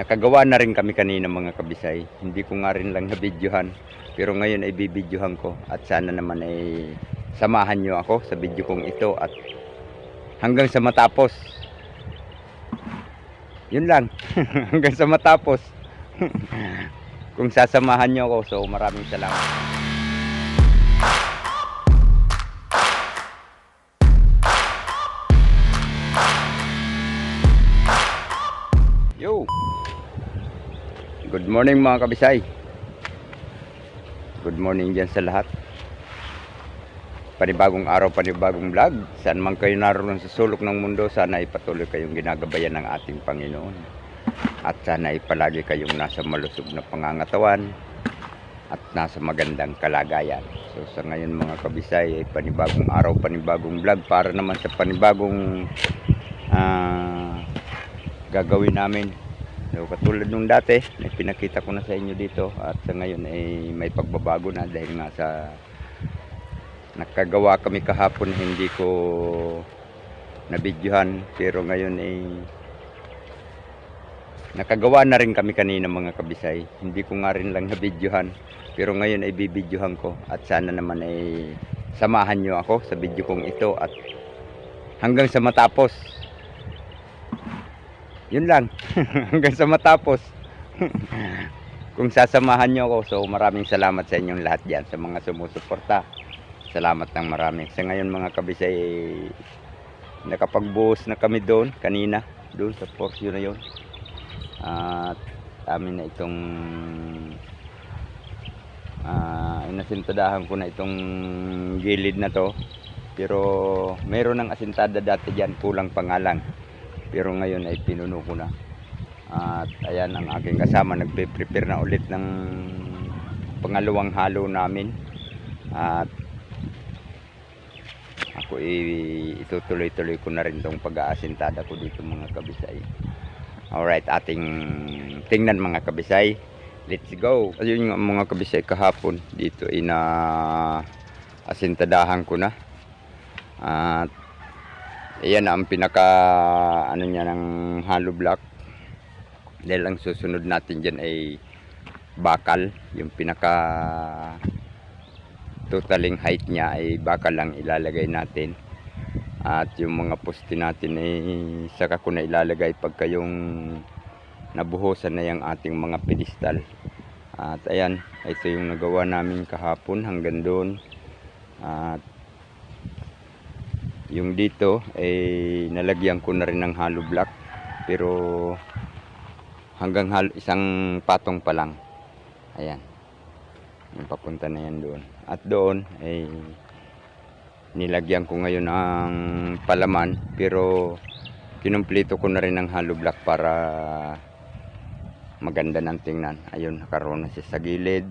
Nakagawa na rin kami kanina mga kabisay. Hindi ko nga rin lang nabidyohan. Pero ngayon ay bibidyohan ko. At sana naman ay samahan nyo ako sa video kong ito. At hanggang sa matapos. Yun lang. hanggang sa matapos. Kung sasamahan nyo ako. So maraming salamat. Good morning mga kabisay. Good morning dyan sa lahat. Panibagong araw, panibagong vlog. Saan man kayo naroon sa sulok ng mundo, sana ay patuloy kayong ginagabayan ng ating Panginoon. At sana ay palagi kayong nasa malusog na pangangatawan at nasa magandang kalagayan. So sa ngayon mga kabisay, ay panibagong araw, panibagong vlog para naman sa panibagong ah, gagawin namin So, katulad nung dati, na pinakita ko na sa inyo dito at sa ngayon ay may pagbabago na dahil nga sa nakagawa kami kahapon hindi ko nabidyohan pero ngayon ay nakagawa na rin kami kanina mga kabisay. Hindi ko nga rin lang nabidyohan pero ngayon ay bibidyohan ko. At sana naman ay samahan nyo ako sa video kong ito at hanggang sa matapos yun lang. Hanggang sa matapos. Kung sasamahan nyo ako so maraming salamat sa inyong lahat dyan sa mga sumusuporta. Salamat ng marami. Sa ngayon mga kabisay nakapagbuhos na kami doon kanina doon sa portion na yun. At amin na itong ah inasintadahan ko na itong gilid na to. Pero meron ng asintada dati dyan kulang pangalang pero ngayon ay pinuno ko na. At ayan ang aking kasama nagpe-prepare na ulit ng pangalawang halo namin. At ako itutuloy-tuloy ko na rin tong pag-aasintada ko dito mga kabisay. Alright ating tingnan mga kabisay. Let's go. Ayun nga mga kabisay kahapon dito ina asintadahan ko na. At Ayan ang pinaka ano niya ng hollow block. Dahil ang susunod natin diyan ay bakal, yung pinaka totaling height niya ay bakal lang ilalagay natin. At yung mga poste natin ay saka ko na ilalagay pagka yung nabuhusan na yung ating mga pedestal. At ayan, ito yung nagawa namin kahapon hanggang doon. At yung dito ay nalagyan ko na rin ng hollow block. Pero hanggang hal- isang patong pa lang. Ayan. Yung papunta na yan doon. At doon ay nilagyan ko ngayon ng palaman. Pero kinumpleto ko na rin ng hollow block para maganda ng tingnan. Ayun nakaroon na siya sa gilid.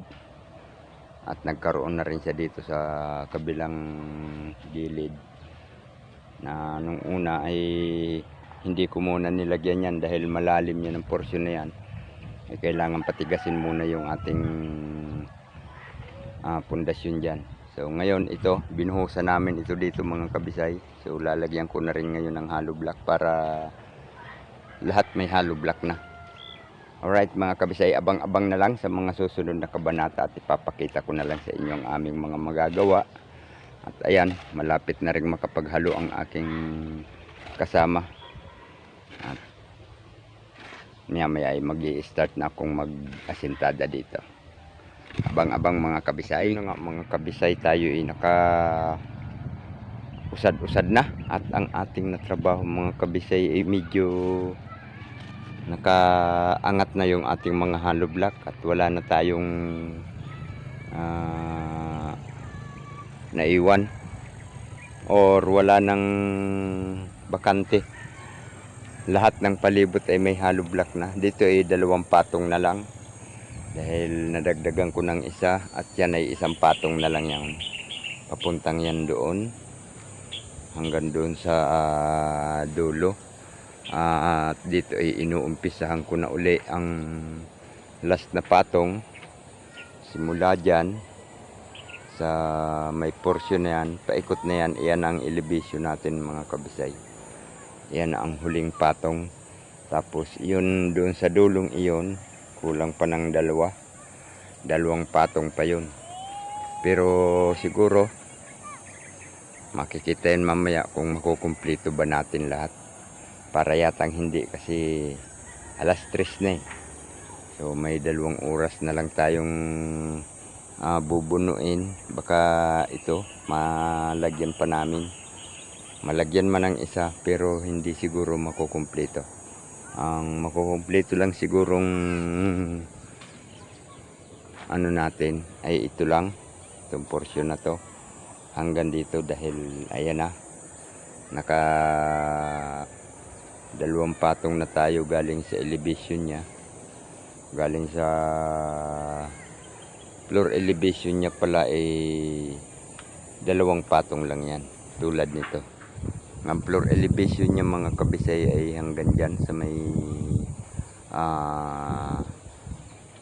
At nagkaroon na rin siya dito sa kabilang gilid na nung una ay hindi ko muna nilagyan yan dahil malalim yan ang porsyon na yan. Ay kailangan patigasin muna yung ating ah, pundasyon dyan. So ngayon ito binuhusan namin ito dito mga kabisay. So lalagyan ko na rin ngayon ng hollow block para lahat may hollow block na. Alright mga kabisay abang-abang na lang sa mga susunod na kabanata at ipapakita ko na lang sa inyo ang aming mga magagawa at ayan, malapit na rin makapaghalo ang aking kasama. At niya maya ay mag start na akong mag-asintada dito. Abang-abang mga kabisay. Ano mga kabisay tayo ay naka usad-usad na at ang ating natrabaho mga kabisay ay medyo nakaangat na yung ating mga hollow block at wala na tayong ah, naiwan or wala nang bakante. Lahat ng palibot ay may hollow block na. Dito ay dalawang patong na lang dahil nadagdagan ko ng isa at yan ay isang patong na lang yan. Papuntang yan doon hanggang doon sa ah, dulo. Ah, at dito ay inuumpisahan ko na uli ang last na patong. Simula dyan sa may portion na yan, paikot na yan, iyan ang elevation natin mga kabisay. Yan ang huling patong. Tapos yun doon sa dulong iyon, kulang pa ng dalawa. Dalawang patong pa yun. Pero siguro, makikita yun mamaya kung makukumplito ba natin lahat. Para yatang hindi kasi alas tres na eh. So may dalawang oras na lang tayong ah, bubunuin. Baka ito, malagyan pa namin. Malagyan man ng isa pero hindi siguro makukumpleto. Ang makukumpleto lang sigurong ano natin ay ito lang. Itong portion na to. Hanggang dito dahil ayan na. Naka dalawang patong na tayo galing sa elevation niya. Galing sa floor elevation niya pala ay dalawang patong lang yan. Tulad nito. Ang floor elevation niya mga kabisay ay hanggang dyan sa may ah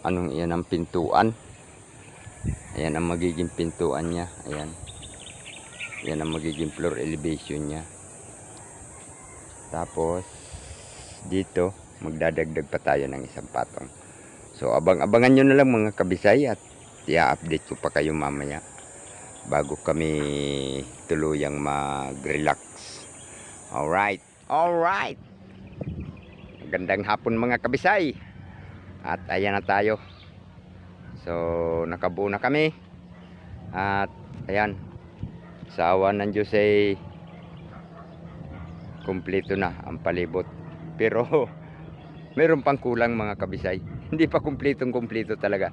anong iyan ang pintuan. Ayan ang magiging pintuan niya. Ayan. Yan ang magiging floor elevation niya. Tapos dito magdadagdag pa tayo ng isang patong. So abang-abangan nyo na lang mga kabisay at i-update ko pa kayo mamaya bago kami tuluyang mag-relax. Alright, alright. Magandang hapon mga kabisay. At ayan na tayo. So nakabuo na kami. At ayan, sa awa ng Diyos ay kumpleto na ang palibot. Pero meron pang kulang mga kabisay. Hindi pa kumpletong kumpleto talaga.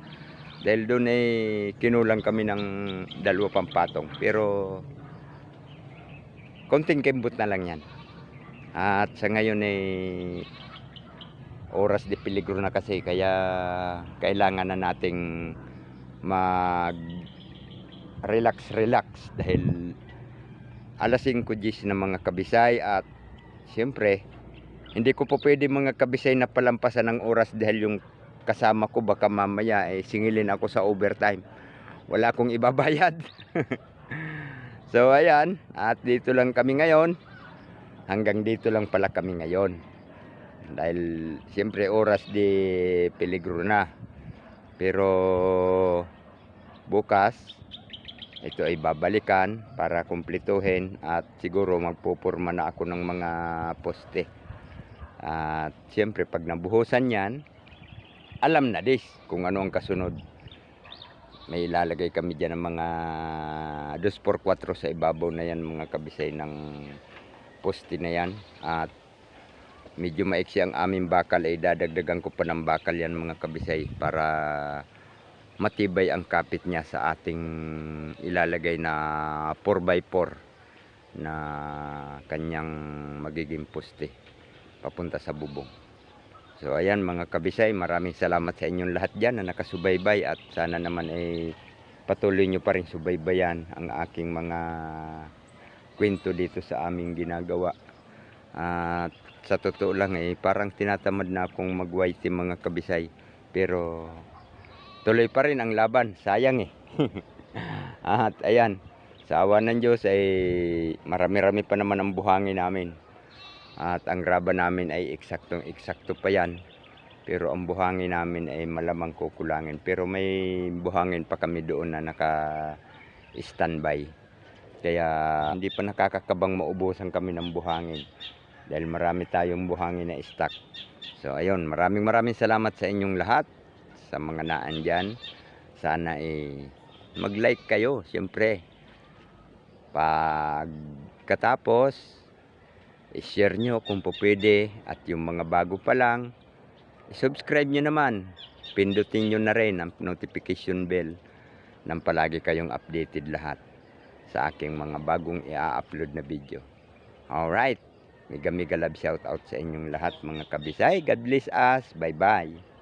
Dahil doon ay kinulang kami ng dalawa pang patong. Pero konting kembot na lang yan. At sa ngayon ay oras de peligro na kasi kaya kailangan na nating mag relax relax dahil alas 5 gis na mga kabisay at siyempre hindi ko po pwede mga kabisay na palampasan ng oras dahil yung kasama ko baka mamaya eh, singilin ako sa overtime. Wala akong ibabayad. So ayan at dito lang kami ngayon. Hanggang dito lang pala kami ngayon. Dahil siyempre oras di peligro na. Pero bukas ito ay babalikan para kumpletuhin at siguro magpupurma na ako ng mga poste. At siyempre pag nabuhusan yan alam na dis kung ano ang kasunod may ilalagay kami dyan ng mga 2x4 sa ibabaw na yan mga kabisay ng poste na yan at medyo maiksi ang aming bakal ay dadagdagan ko pa ng bakal yan mga kabisay para matibay ang kapit niya sa ating ilalagay na 4x4 na kanyang magiging poste papunta sa bubong. So ayan mga kabisay, maraming salamat sa inyong lahat dyan na nakasubaybay at sana naman ay patuloy nyo pa rin subaybayan ang aking mga kwento dito sa aming ginagawa. At sa totoo lang eh, parang tinatamad na akong mag-white mga kabisay. Pero tuloy pa rin ang laban. Sayang eh. At ayan, sa awa ng Diyos ay marami-rami pa naman ang buhangin namin. At ang raba namin ay eksaktong eksakto pa yan. Pero ang buhangin namin ay malamang kukulangin. Pero may buhangin pa kami doon na naka-standby. Kaya hindi pa nakakakabang maubusan kami ng buhangin. Dahil marami tayong buhangin na stock. So ayun, maraming maraming salamat sa inyong lahat. Sa mga naan dyan. Sana eh mag-like kayo, siyempre. Pag katapos, i-share nyo kung po pwede. At yung mga bago pa lang, subscribe nyo naman. Pindutin nyo na rin ang notification bell nang palagi kayong updated lahat sa aking mga bagong i-upload na video. Alright. Mega mega love shout out sa inyong lahat mga kabisay. God bless us. Bye bye.